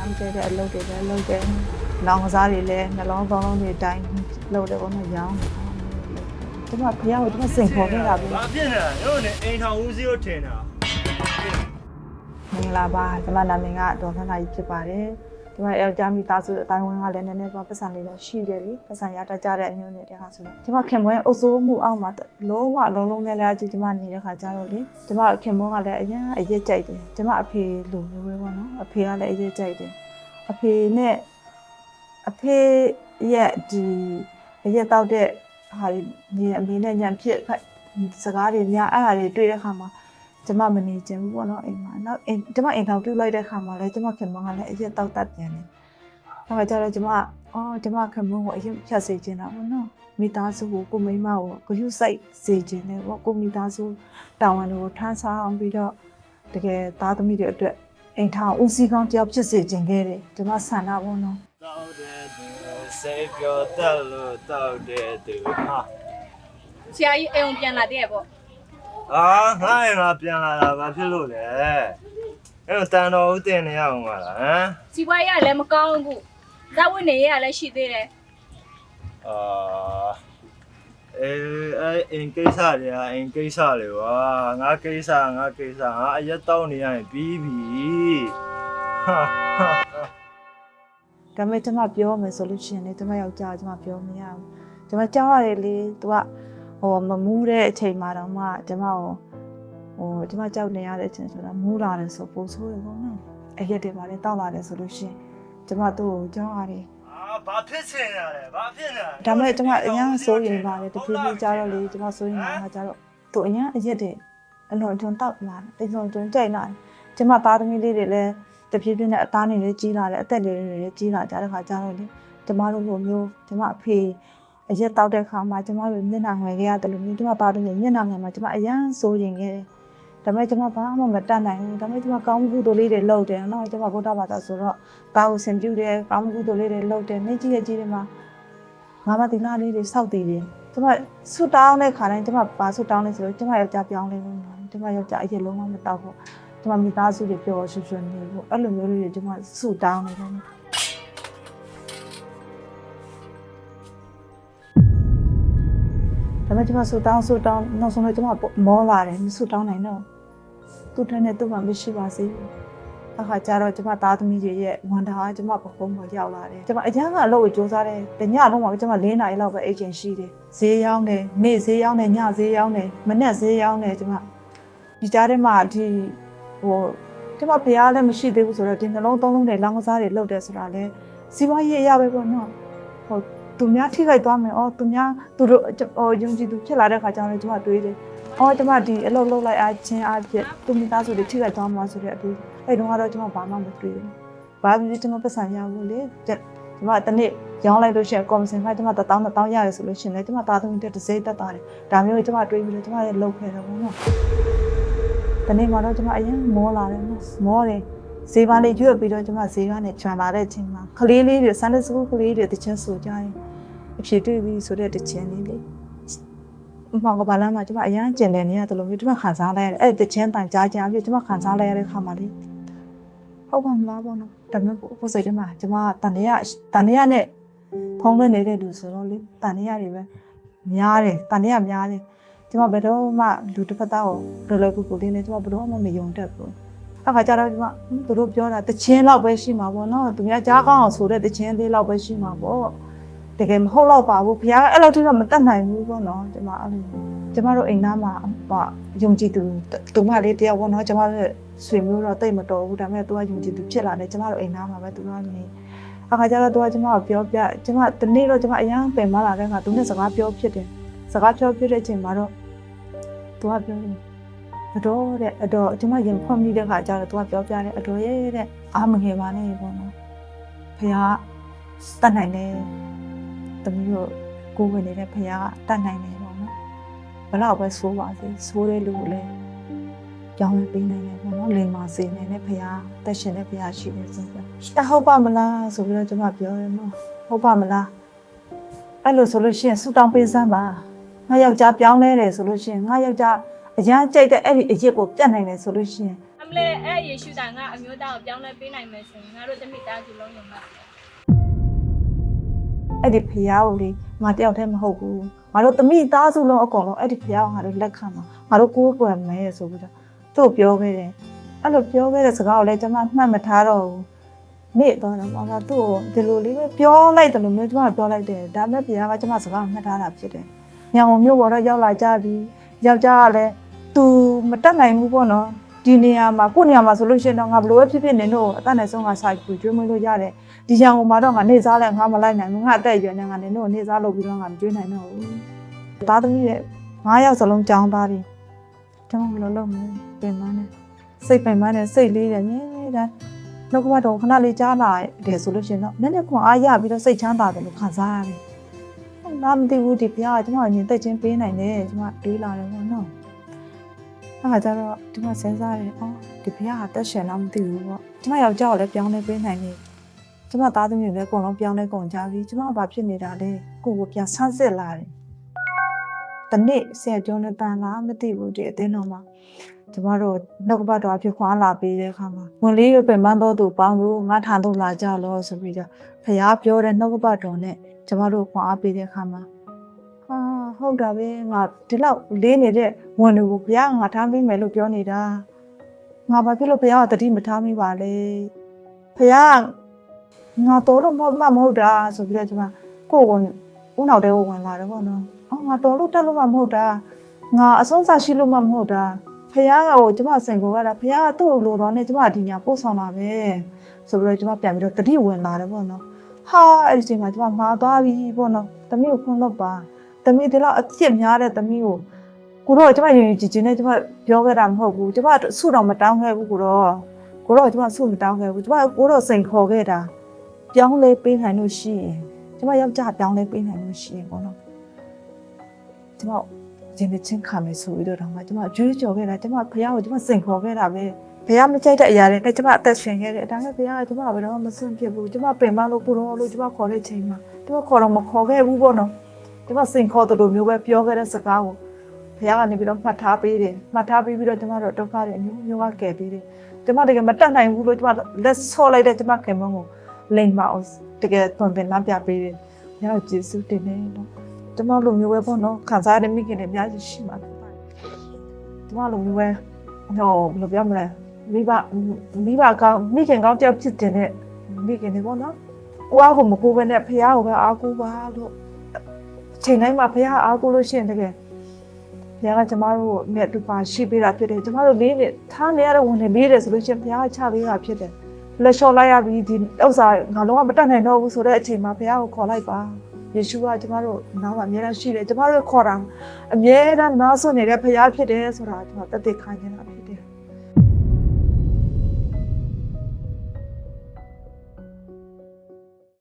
ရမ်းကြိုက်တဲ့အလုပ်တွေလည်းလုပ်တယ်လောင်ကစားတွေလည်းနှလုံးသုံးလုံးတွေတိုင်းလုပ်တယ်ပေါ့နော်ရောင်းတယ်ကျမဖះကိုကျမစိန်ခေါ်ခဲ့တာပဲဘာဖြစ်နေတာတို့နဲ့အိမ်ထောင်ဦးစီးကိုထင်တာမင်္ဂလာပါကျမနာမည်ကဒေါ်ခန္ဓာကြီးဖြစ်ပါတယ် ဒီမှာယောက်ျားမိသားစုအတိုင်းဝန်းကလည်းနည်းနည်းပါပတ်စံလေးတော့ရှိတယ်လေပတ်စံရတတ်ကြတဲ့အမျိုးတွေတခါဆိုတော့ကျမခင်မွေးအုပ်စိုးမှုအောက်မှာလုံးဝလုံးလုံးလဲလဲအကြည့်ကျမနေတဲ့ခါကျတော့လေကျမခင်မွေးကလည်းအရင်အရက်ကြိုက်တယ်ကျမအဖေလိုမျိုးပဲပေါ့နော်အဖေကလည်းအရက်ကြိုက်တယ်အဖေနဲ့အဖေရဲ့ဒီအရက်တောက်တဲ့ဟာဒီညီအမေနဲ့ညံဖြစ်စကားတွေများအဲ့ဟာတွေတွေ့တဲ့ခါမှာ ကျမမနေချင်ဘူးပေါ့နော်အိမ်မှာနောက်အိမ်ကျမအိမ်ထောင်ပြုတ်လိုက်တဲ့ခါမှာလည်းကျမခင်မကလည်းအရင်တောက်တတ်ပြန်တယ်။အဲမှာကျတော့ကျမအော်ကျမခင်မကိုအရင်ဖြတ်စေချင်တာပေါ့နော်။မိသားစုကိုကိုမိန်းမကိုဂရုစိုက်စေချင်တယ်ပေါ့ကိုမိသားစုတာဝန်တွေကိုထမ်းဆောင်ပြီးတော့တကယ်သားသမီးတွေအတွက်အိမ်ထောင်ဦးစီးကောင်းတယောက်ဖြစ်စေချင်ခဲ့တယ်ကျမဆန္ဒပေါ့နော်တောက်တဲ့သူစေပြောတက်လို့တောက်တဲ့သူဟာဆရာကြီးအိမ်ပြန်လာတဲ့ပေါ့ အာငါ့အိမ်မှာပြန်လာတာဘာဖြစ်လို့လဲအဲ့တော့တန်တော်ဦးတင်နေရအောင်ပါလားဟမ်စီပွားရေးကလည်းမကောင်းဘူးဇာဝင်နေရလည်းရှိသေးတယ်အာအဲအဲ့အင်ကိစ္စတွေကအိမ်ကိစ္စတွေပါငါကိစ္စငါကိစ္စငါအရက်တောက်နေရရင်ပြီးပြီဟာဟာဒါပေမဲ့ကျမပြောမယ်ဆိုလို့ရှိရင်လေကျမယောက်ျားကျမပြောမရဘူးကျမကြောက်ရတယ်လေသူက ဟိုမမူးတဲ့အချိန်မှာတော့မှကျမကိုဟိုကျမကြောက်နေရတဲ့အချိန်ဆိုတာမူးလာတယ်ဆိုပို့ဆိုးရပေါ့နော်အရက်တွေပါလေတောက်လာတယ်ဆိုလို့ရှိရင်ကျမသူ့ကိုကြောက်ရတယ်အာဘာဖြစ်ချင်ရလဲဘာဖြစ်နေလဲဒါပေမဲ့ကျမအရင်စိုးရင်ပါတယ်တဖြည်းဖြည်းကြားတော့လေကျမစိုးရင်လာကြတော့သူအရင်အရက်တွေအလွန်ကျွန်းတောက်လာတယ်တိမ်စုံကျွန်းကြိုက်လာတယ်ကျမသားသမီးလေးတွေလည်းတဖြည်းဖြည်းနဲ့အသားနေလေးကြီးလာတယ်အသက်တွေလည်းကြီးလာကြတဲ့ခါကျတော့လေကျမတို့လိုမျိုးကျမအဖေ အရက်တောက်တဲ့ခါမှာကျမတို့မျက်နှာငယ်ခဲ့ရတယ်လို့မျိုးကျမသားသမီးမျက်နှာငယ်မှာကျမအရင်စိုးရင်ခဲ့တယ်ဒါပေမဲ့ကျမဘာမှမတတ်နိုင်ဘူးဒါပေမဲ့ကျမကောင်းမှုတို့လေးတွေလုပ်တယ်နော်ကျမဗုဒ္ဓဘာသာဆိုတော့ကာကိုဆင်ပြုတယ်ကောင်းမှုတို့လေးတွေလုပ်တယ်နေကြီးရဲ့ကြီးတွေမှာငါမဒီနာလေးတွေစောက်တည်တယ်ကျမဆူတောင်းတဲ့ခါတိုင်းကျမပါဆူတောင်းလဲဆိုတော့ကျမယောက်ျားပြောင်းလဲလို့နော်ကျမယောက်ျားအရင်လုံးဝမတောက်ဘူးကျမမိသားစုတွေပျော်ရွှင်ရွှင်နေဖို့အဲ့လိုမျိုးလေးတွေကျမဆူတောင်းနေတယ် ဒါပေမဲ့ကျမဆူတောင်းဆူတောင်းနောက်ဆုံးတော့ကျမမောလာတယ်မဆူတောင်းနိုင်တော့သူ့ထက်နဲ့သူ့မှာမရှိပါစေဘူးအခါကျတော့ကျမသားသမီးတွေရဲ့ဝန်တာကကျမပခုံးပေါ်ရောက်လာတယ်ကျမအရန်ကအလုပ်ကိုစူးစမ်းတယ်တညလုံးမှာကျမ၄နာရီလောက်ပဲအိတ်ချင်ရှိတယ်ဈေးရောက်တယ်နေ့ဈေးရောက်တယ်ညဈေးရောက်တယ်မနေ့ဈေးရောက်တယ်ကျမဒီကြားထဲမှာဒီဟိုကျမဖះလည်းမရှိသေးဘူးဆိုတော့ဒီနှလုံးသုံးလုံးတွေလောင်းကစားတွေလုပ်တယ်ဆိုတာလဲစီးပွားရေးအရာပဲပေါ့နော်ဟို သူများထိခိုက်သွားမယ်အော်သူများသူတို့ဟိုယုံကြည်သူဖြစ်လာတဲ့ခါကျတော့ကျမတွေးတယ်အော်ကျမဒီအလုပ်လုပ်လိုက်အားချင်းအားဖြင့်သူမိသားစုတွေထိခိုက်သွားမှာဆိုတဲ့အတူအဲ့တုန်းကတော့ကျမဘာမှမတွေးဘူးဘာဖြစ်ကျမပတ်စံရဘူးလေကျမတနေ့ရောင်းလိုက်လို့ရှိရင်ကော်မရှင်ကကျမတထောင်းတထောင်းရတယ်ဆိုလို့ရှိရင်လည်းကျမသားသမီးတွေတစ်စိတ်တက်တာတယ်ဒါမျိုးကိုကျမတွေးပြီးတော့ကျမလည်းလုပ်ခဲ့တယ်ပေါ့နော်တနေ့မှတော့ကျမအရင်မောလာတယ်နော်မောတယ်ဈေးပါလေးရွတ်ပြီးတော့ကျမဈေးကနေခြံလာတဲ့အချိန်မှာကလေးလေးတွေဆန်တဲ့စကူကလေးတွေတချင်းဆိုကြရင် အဖြစ်တွေ့ပြီးဆိုတဲ့တချင်းလေးလေအမောင်ကဘာလမ်းမှာကျမအရင်ကျင်တယ်နေရတယ်လို့မျိုးကျမခံစားလိုက်ရတယ်အဲ့တချင်းတန်ကြားကြားပြီးကျမခံစားလိုက်ရတဲ့ခါမှာလေဟုတ်ပါမလားပေါ့နော်ဒါမျိုးကိုစိတ်ထဲမှာကျမတန်ရတန်ရနဲ့ဖုံးလွှင့်နေတဲ့လူဆိုတော့လေတန်ရတွေပဲများတယ်တန်ရများတယ်ကျမဘယ်တော့မှလူတစ်ဖက်သားကိုလောလောကူကူလေးနဲ့ကျမဘယ်တော့မှမယုံတတ်ဘူးအခါကျတော့ကျမသူတို့ပြောတာတချင်းလောက်ပဲရှိမှာပေါ့နော်သူများကြားကောင်းအောင်ဆိုတဲ့တချင်းလေးလောက်ပဲရှိမှာပေါ့ တကယ်မဟုတ်တော့ပါဘူးဘုရားကအဲ့လောက်ထိတော့မတတ်နိုင်ဘူးပေါ့နော်ကျမအဲ့လိုကျမတို့အိမ်သားမှာပေါ့ယုံကြည်သူသူမလေးတယောက်ပေါ့နော်ကျမတို့ဆွေမျိုးတော့တိတ်မတော်ဘူးဒါပေမဲ့သူကယုံကြည်သူဖြစ်လာတယ်ကျမတို့အိမ်သားမှာပဲသူကနေအခါကျတော့သူကကျမကိုပြောပြကျမတနေ့တော့ကျမအရန်ပင်မလာတဲ့အခါသူနဲ့စကားပြောဖြစ်တယ်စကားပြောဖြစ်တဲ့အချိန်မှာတော့သူကပြောတယ်အတော်တဲ့အတော်ကျမရင်ဖွင့်ပြီးတဲ့ခါကျတော့သူကပြောပြတယ်အတော်ရဲ့တဲ့အာမငယ်ပါနဲ့ပေါ့နော်ဖခင်တတ်နိုင်တယ် တမီးတို့ကိုယ်ဝင်နေတဲ့ဖခင်ကတတ်နိုင်တယ်ပေါ့နော်ဘလောက်ပဲဆိုးပါစေဆိုးတဲ့လူကိုလည်းကြောင်းပေးနိုင်တယ်ပေါ့နော်လိန်မာစေနိုင်တဲ့ဖခင်တက်ရှင်တဲ့ဖခင်ရှိတယ်ဆိုတော့တဟုတ်ပါမလားဆိုပြီးတော့ကျမပြောတယ်နော်ဟုတ်ပါမလားအဲ့လိုဆိုလို့ရှိရင်ဆူတောင်းပေးစမ်းပါငါယောက်ျားပြောင်းလဲတယ်ဆိုလို့ရှိရင်ငါယောက်ျားအရန်ကြိုက်တဲ့အဲ့ဒီအရက်ကိုပြတ်နိုင်တယ်ဆိုလို့ရှိရင်အမလဲအဲ့ယေရှုတာငါအမျိုးသားကိုပြောင်းလဲပေးနိုင်မယ်ဆိုရင်ငါတို့တမိသားစုလုံးရုံမှာ အဲ့ဒီဖះကိုလေငါတယောက်တည်းမဟုတ်ဘူးငါတို့တမိသားစုလုံးအကုန်လုံးအဲ့ဒီဖះကိုငါတို့လက်ခံမှာငါတို့ကိုယ်ကွယ်မဲဆိုပြီးတော့သူ့ကိုပြောခဲ့တယ်အဲ့လိုပြောခဲ့တဲ့စကားကိုလည်းကျွန်မမှတ်မထားတော့ဘူးမေ့သွားတော့ငါသူ့ကိုဒီလိုလေးပဲပြောလိုက်တယ်လို့မျိုးကျွန်မပြောလိုက်တယ်ဒါပေမဲ့ဖះကကျွန်မစကားကိုမှတ်ထားတာဖြစ်တယ်ညောင်မျိုးပေါ်တော့ရောက်လာကြပြီယောက်ျားကလည်း तू မတက်နိုင်ဘူးပေါ့နော် ဒီနေရာမှာကိုယ့်နေရာမှာဆိုလို့ရှိရင်တော့ငါဘယ်လိုပဲဖြစ်ဖြစ်နေတော့အသက်နဲ့ဆုံးကဆိုင်ပူကျွေးမွေးလို့ရတယ်ဒီရန်ကုန်မှာတော့ငါနေစားလဲငါမလိုက်နိုင်ဘူးငါအသက်အရွယ်နဲ့ငါနေတော့နေစားလုပ်ပြီးတော့ငါမကျွေးနိုင်တော့ဘူးသားသမီးရဲ့၅ယောက်စလုံးကြောင်းသားတယ်ကျွန်တော်ဘယ်လိုလုပ်မလဲပြင်မနဲ့စိတ်ပင်မနဲ့စိတ်လေးတယ်မြဲတမ်းနှုတ်ကပတ်တော်ခဏလေးကြားလာတယ်ဆိုလို့ရှိရင်တော့နည်းနည်းခွန်အားရပြီးတော့စိတ်ချမ်းသာတယ်လို့ခံစားရတယ်ဟုတ်လားမသိဘူးဒီဘုရားကကျွန်တော်အရင်တက်ချင်းပေးနိုင်တယ်ကျွန်မတွေးလာတယ်ပေါ့နော် အဲ့ဒါကြတော့ကျွန်မစဉ်းစားတယ်အော်ဒီဘုရားကတက်ရှင်လားမသိဘူးပေါ့ကျွန်မယောက်ျားကိုလည်းပြောင်းလဲပေးနိုင်တယ်ကျမသားသမီးတွေလည်းအကုန်လုံးပြောင်းလဲကုန်ကြပြီကျမကဘာဖြစ်နေတာလဲကိုကိုပြန်ဆန်းစစ်လာတယ်တနေ့ဆယ်ကျော်နဲ့တန်လားမသိဘူးဒီအတင်းတော်မှာကျမတို့နှုတ်ကပတ်တော်အဖြစ်ခွာလာပေးတဲ့အခါမှာဝင်လေးရပင်ပန်းတော်သူပေါင်းလို့ငါထံသို့လာကြလို့ဆိုပြီးတော့ဖះပြောတဲ့နှုတ်ကပတ်တော်နဲ့ကျမတို့ခွာအားပေးတဲ့အခါမှာ ဟာဟုတ်တာပဲငါဒီလောက်လေးနေတဲ့ဝင်တွေကိုဘုရားငါထားပေးမယ်လို့ပြောနေတာငါဘာဖြစ်လို့ဘုရားကတတိမထားမိပါလဲဘုရားငါတော်တော့မဟုတ်မှမဟုတ်တာဆိုပြီးတော့ကျွန်မကိုယ့်ကိုဦးနောက်တဲကိုဝင်လာတယ်ပေါ့နော်။အော်ငါတော်လို့တက်လို့မှမဟုတ်တာ။ငါအဆုံးစားရှိလို့မှမဟုတ်တာ။ဖခင်ကကိုကျွန်မစိန်ကိုရတာဖခင်ကသူ့ကိုလိုတော့နဲ့ကျွန်မဒီညာပို့ဆောင်တာပဲ။ဆိုပြီးတော့ကျွန်မပြန်ပြီးတော့တတိဝင်လာတယ်ပေါ့နော်။ဟာအဲ့ဒီချိန်မှာကျွန်မမှားသွားပြီပေါ့နော်။တမီးကိုခွန်းတော့ပါ။ တမီးဒီလောက်အပြစ်များတဲ့တမီးကိုကိုတော့ကျွန်မရင်ကြည်ကြည်နဲ့ကျွန်မပြောခဲ့တာမဟုတ်ဘူး။ကျွန်မဆုတော်မတောင်းခဲ့ဘူးကိုတော့ကိုတော့ကျွန်မဆုမတောင်းခဲ့ဘူး။ကျွန်မကိုတော့စိန်ခေါ်ခဲ့တာ။ပြောင်းလဲပေးနိုင်လို့ရှိရင်ကျမယောက်ျားပြောင်းလဲပေးနိုင်လို့ရှိရင်ပေါ့နော်ကျမရင်မချင်းခံမယ်ဆိုပြီးတော့တော့မှကျမကြွေးကြော်ခဲ့တာကျမဖះကိုကျမစိန်ခေါ်ခဲ့တာပဲဖះမကြိုက်တဲ့အရာတွေနဲ့ကျမအသက်ရှင်ခဲ့တယ်ဒါနဲ့ဖះကကျမဘယ်တော့မှမစွန့်ပြစ်ဘူးကျမပင်မလို့ပူတော့လို့ကျမခေါ်တဲ့ချိန်မှာကျမခေါ်တော့မခေါ်ခဲ့ဘူးပေါ့နော် ကျမစိန်ခေါ်တယ်လို့မျိုးပဲပြောခဲ့တဲ့စကားကိုဖះကနေပြီးတော့မှတ်ထားပေးတယ်မှတ်ထားပေးပြီးတော့ကျမတို့ဒုက္ခတွေအမျိုးမျိုးကကယ်ပေးတယ်ကျမတကယ်မတတ်နိုင်ဘူးလို့ကျမလက်ဆော့လိုက်တဲ့ကျမခင်မကိုလိမ်မအောင်တကယ်သွန်ပင်လမ်းပြပေးတယ်။ညောင်ကျေးဇူးတင်နေတော့ကျမလိုမျိုးပဲပေါ့နော်ခံစားရတဲ့မိခင်တွေအများကြီးရှိမှာဖြစ်ပါတယ်။ကျမလိုမျိုးပဲဟောဘယ်လိုပြောမလဲမိဘမိဘကောင်းမိခင်ကောင်းတယောက်ဖြစ်တဲ့မိခင်တွေပေါ့နော်။ကိုအားကိုမကိုပဲနဲ့ဖះကိုပဲအားကိုပါလို့ ချိန်တိုင်းမှာဖះအားကိုလို့ရှိရင်တကယ်ဘုရားကကျမတို့နဲ့တူပါရှိပေးတာဖြစ်တယ်ကျမတို့လေးနဲ့ထားနေရတဲ့ဝင်နေပေးတယ်ဆိုလို့ရှိရင်ဘုရားကချပေးတာဖြစ်တယ်လက်လျှော့လိုက်ရပြီဒီဥစ္စာငါလုံးဝမတတ်နိုင်တော့ဘူးဆိုတဲ့အချိန်မှာဘုရားကိုခေါ်လိုက်ပါယေရှုကကျမတို့နားမှာအများကြီးရှိတယ်ကျမတို့ခေါ်တာအများအားနားဆွနေတဲ့ဘုရားဖြစ်တယ်ဆိုတာကျွန်တော်တက်တက်ခိုင်းနေတာဖြစ်တယ်